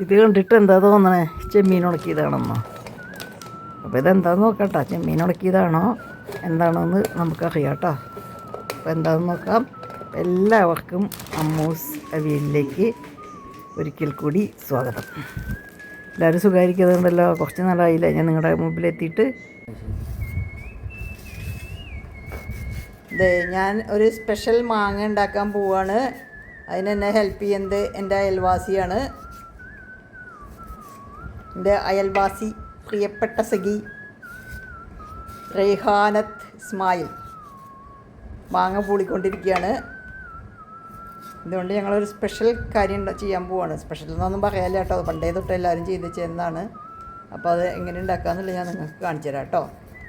ഇത് കണ്ടിട്ട് എന്താ തോന്നണേ? ചെമ്മീൻ ഉണക്കിയതാണെന്നോ. അപ്പോൾ ഇതെന്താന്ന് നോക്കട്ടോ? ചെമ്മീൻ ഉണക്കിയതാണോ? എന്താണെന്ന് നമുക്കറിയാം കേട്ടോ അപ്പോൾ എന്താണെന്ന് നോക്കാം. എല്ലാവർക്കും അമ്മൂസ് അവിയലിലേക്ക് ഒരിക്കൽ കൂടി സ്വാഗതം. എല്ലാവരും സുഖമായിരിക്കുന്നുണ്ടല്ലോ കുറച്ച് നാളായില്ല ഞാൻ നിങ്ങളുടെ മുമ്പിലെത്തിയിട്ട്. ദേ ഞാൻ ഒരു സ്പെഷ്യൽ മാങ്ങ ഉണ്ടാക്കാൻ പോവാണ്. അതിനെന്നെ ഹെൽപ്പ് ചെയ്യുന്നത് എന്റെ അയൽവാസിയാണ്. എന്റെ അയൽവാസി പ്രിയപ്പെട്ട സഖി റെയ്ഹാനത്ത് ഇസ്മായിൽ. മാങ്ങ പൂളിക്കൊണ്ടിരിക്കുകയാണ് അതുകൊണ്ട് ഞങ്ങളൊരു സ്പെഷ്യൽ കാര്യം ചെയ്യാൻ പോവാണ്. സ്പെഷ്യൽ എന്നൊന്നും പറയാല്ല കേട്ടോ. അത് പണ്ടേ തൊട്ട് എല്ലാവരും ചെയ്ത് ചെയ്യുന്നതാണ് അപ്പോൾ അത് എങ്ങനെ ഉണ്ടാക്കാമെന്നുള്ളത് ഞാൻ നിങ്ങൾക്ക് കാണിച്ചു തരാം കേട്ടോ.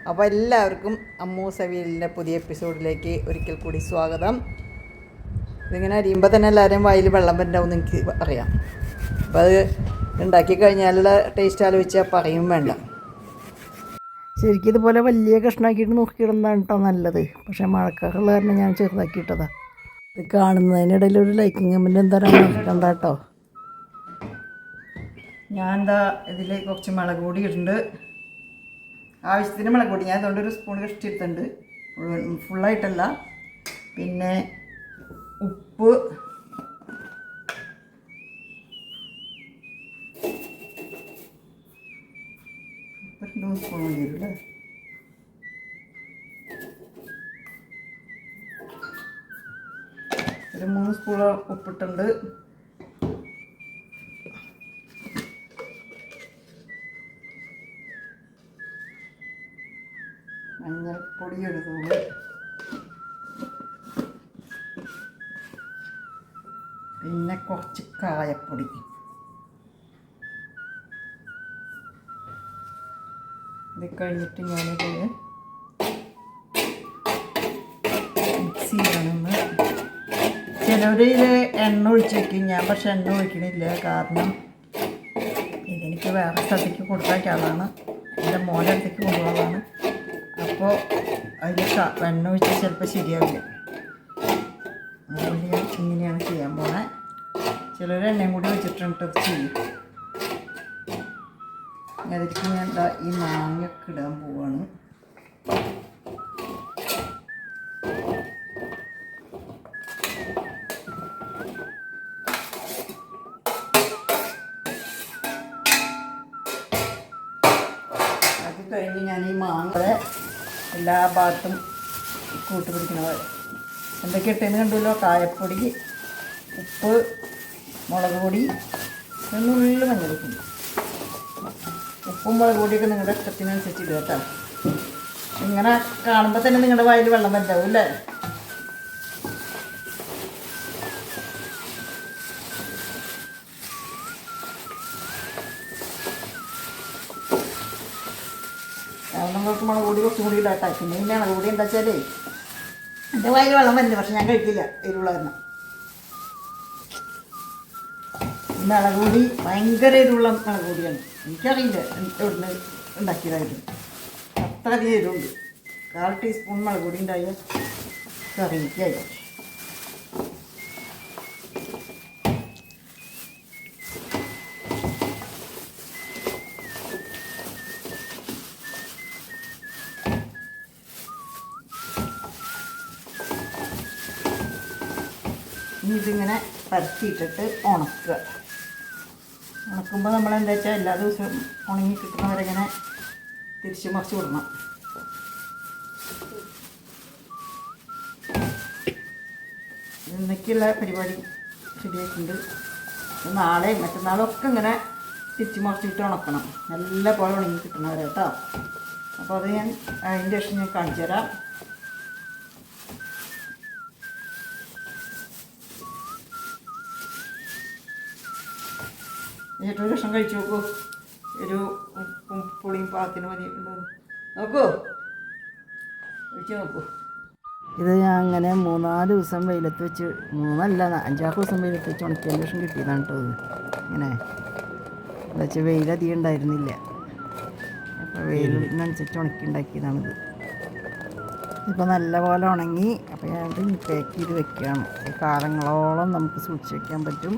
അപ്പോൾ എല്ലാവർക്കും അമ്മു സവീലിന്റെ പുതിയ എപ്പിസോഡിലേക്ക് ഒരിക്കൽ കൂടി സ്വാഗതം. ഇതിങ്ങനെ അരിയുമ്പോൾ തന്നെ എല്ലാവരും വായിൽ വെള്ളം വരണ്ടാവും എനിക്ക് അറിയാം. അപ്പോൾ അത് ഉണ്ടാക്കി കഴിഞ്ഞാലുള്ള ടേസ്റ്റ് ആലോചിച്ചാൽ പറയും വേണ്ട. ശരിക്കും ഇതുപോലെ വലിയ കഷ്ണാക്കിയിട്ട് നോക്കിയിടുന്നതാണ് കേട്ടോ നല്ലത്. പക്ഷേ മഴക്കാറുള്ള കാരണം ഞാൻ ചെറുതാക്കിയിട്ടതാ. ഇത് കാണുന്നതിനിടയിൽ ഒരു ലൈക്കിങ് കമന്റ് എന്തായാലും നടക്കണ്ട കേട്ടോ ഞാൻ എന്താ ഇതിൽ കുറച്ച് മുളക് പൊടി ഇടുന്നുണ്ട് ആവശ്യത്തിന് മുളക് പൊടി. ഞാൻ അതുകൊണ്ട് ഒരു സ്പൂൺ കഷ്ടിയെടുത്തുണ്ട് മുഴുവൻ ഫുള്ളായിട്ടല്ല പിന്നെ ഉപ്പ്. മൂന്ന് സ്പൂൺ വരും അല്ലേ ഒരു മൂന്ന് സ്പൂൺ ഉപ്പിട്ടുണ്ട്. മഞ്ഞൾപ്പൊടി ഒരു പിന്നെ കുറച്ച് കായപ്പൊടി. ഇത് കഴിഞ്ഞിട്ട് ഞാനിത് മിക്സ് ചെയ്യണമെന്ന്. ചിലവർ ഇത് എണ്ണ ഒഴിച്ച് വയ്ക്കും ഞാൻ പക്ഷെ എണ്ണ ഒഴിക്കണില്ല. കാരണം ഇതെനിക്ക് വേറെ സ്ഥലത്തേക്ക് കൊടുത്താക്കാളാണ് എന്റെ മോന്റെ അടുത്തേക്ക് കൊണ്ടുപോകാനാണ്. അപ്പോൾ അതിൽ എണ്ണ ഒഴിച്ചാൽ ചിലപ്പോൾ ശരിയാവില്ല. അതുകൊണ്ട് ഞാൻ ഇങ്ങനെയാണ് ചെയ്യാൻ പോണേ. ചിലർ എണ്ണയും കൂടി വെച്ചിട്ടുണ്ട് ചെയ്യും. അതിലേക്ക് ഞാൻ എന്താ ഈ മാങ്ങയൊക്കെ ഇടാൻ പോവാണ്. അത് കഴിഞ്ഞ് ഞാൻ ഈ മാങ്ങ എല്ലാ ഭാഗത്തും കൂട്ട് പിടിക്കണ. പോലെ എന്തൊക്കെ ഇട്ടെന്ന് കണ്ടല്ലോ കായപ്പൊടി ഉപ്പ് മുളക് പൊടി എന്നുള്ളിൽ മഞ്ഞൾപ്പൊടി ഉപ്പും മുളക് പൊടിയൊക്കെ നിങ്ങളുടെ ഇഷ്ടത്തിനനുസരിച്ച് ഇടുക കേട്ടോ. ഇങ്ങനെ കാണുമ്പോൾ തന്നെ നിങ്ങളുടെ വായിൽ വെള്ളം വറ്റാവും അല്ലേ? നിങ്ങൾക്ക് മുളക് പൊടി കുറച്ചും കൂടി ഇടാട്ടാ. പിന്നെ മുളക് പൊടി എന്താ വെച്ചാലേ എന്റെ വായിൽ വെള്ളം വരുന്നത് പക്ഷെ ഞാൻ കഴിക്കില്ല എരിവുള്ള കാരണം ഈ മുളക് പൊടി ഭയങ്കര എരിവുള്ള മുളകുപൊടിയാണ്. എനിക്കറിയില്ല എനിക്ക് എവിടുന്ന് ഉണ്ടാക്കിയതായിരുന്നു അത്ര അധികം എരിവുണ്ട്. കാൽ ടീസ്പൂൺ മുളകുപൊടി ഉണ്ടായ കറിയിക്കായി ഇനി ഇതിങ്ങനെ പരത്തിയിട്ടിട്ട് ഉണക്കുക. ഉണക്കുമ്പോൾ നമ്മൾ എന്താ വെച്ചാൽ എല്ലാ ദിവസവും ഉണങ്ങി കിട്ടുന്നവരെ ഇങ്ങനെ തിരിച്ച് മറിച്ച് വിടണം ഇന്നൊക്കെയുള്ള പരിപാടി ശരിയായിട്ടുണ്ട്. നാളെയും മറ്റന്നാളും ഒക്കെ ഇങ്ങനെ തിരിച്ച് മറിച്ചിട്ട് ഉണക്കണം. നല്ല പോലെ ഉണങ്ങി കിട്ടുന്നവരെ കേട്ടോ. അപ്പോൾ അത് ഞാൻ അതിന്റെ ശേഷം ഞാൻ കാണിച്ചു തരാം ഏറ്റവും രസം കഴിച്ചു നോക്കൂ. ഒരു പുളിയും പാത്തിന് മതി നോക്കൂ. കഴിച്ചു നോക്കൂ. ഇത് ഞാൻ അങ്ങനെ മൂന്നാൽ ദിവസം വെയിലത്ത് വെച്ച് മൂന്നല്ല അഞ്ചാറ് ദിവസം വെയിലത്ത് വെച്ച് ഉണക്കിയതിന് ശേഷം കിട്ടിയതാണ് കേട്ടോ ഇത്. ഇങ്ങനെ. എന്താ വെച്ചാൽ വെയിലധികം ഉണ്ടായിരുന്നില്ല. അപ്പോൾ വെയിലിനനുസരിച്ച് ഉണക്കി ഉണ്ടാക്കിയതാണിത് ഇപ്പോൾ നല്ലപോലെ ഉണങ്ങി അപ്പോൾ ഞാനത് ഇത് പാക്ക് ചെയ്ത് വെക്കുകയാണ്. കാലങ്ങളോളം നമുക്ക് സൂക്ഷിച്ച് വയ്ക്കാൻ പറ്റും.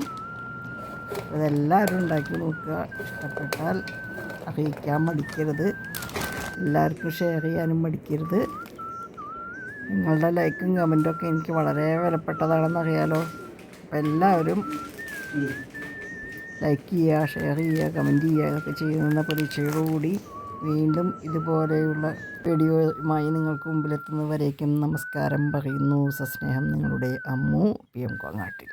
അപ്പോൾ ഇതെല്ലാവരും ഉണ്ടാക്കി നോക്കുക. ഇഷ്ടപ്പെട്ടാൽ അറിയിക്കാൻ മടിക്കരുത്. എല്ലാവർക്കും ഷെയർ ചെയ്യാനും മടിക്കരുത്. നിങ്ങളുടെ ലൈക്കും കമന്റും ഒക്കെ എനിക്ക് വളരെ വിലപ്പെട്ടതാണെന്ന് അറിയാലോ. അപ്പോൾ എല്ലാവരും ലൈക്ക് ചെയ്യുക ഷെയർ ചെയ്യുക കമന്റ് ചെയ്യുക ഒക്കെ ചെയ്യുന്ന പ്രതീക്ഷയോടുകൂടി വീണ്ടും ഇതുപോലെയുള്ള വീഡിയോയുമായി നിങ്ങൾക്ക് മുമ്പിലെത്തുന്നവരേക്കും നമസ്കാരം പറയുന്നു. സസ്നേഹം നിങ്ങളുടെ അമ്മു. P M കോങ്ങാട്ടിൽ.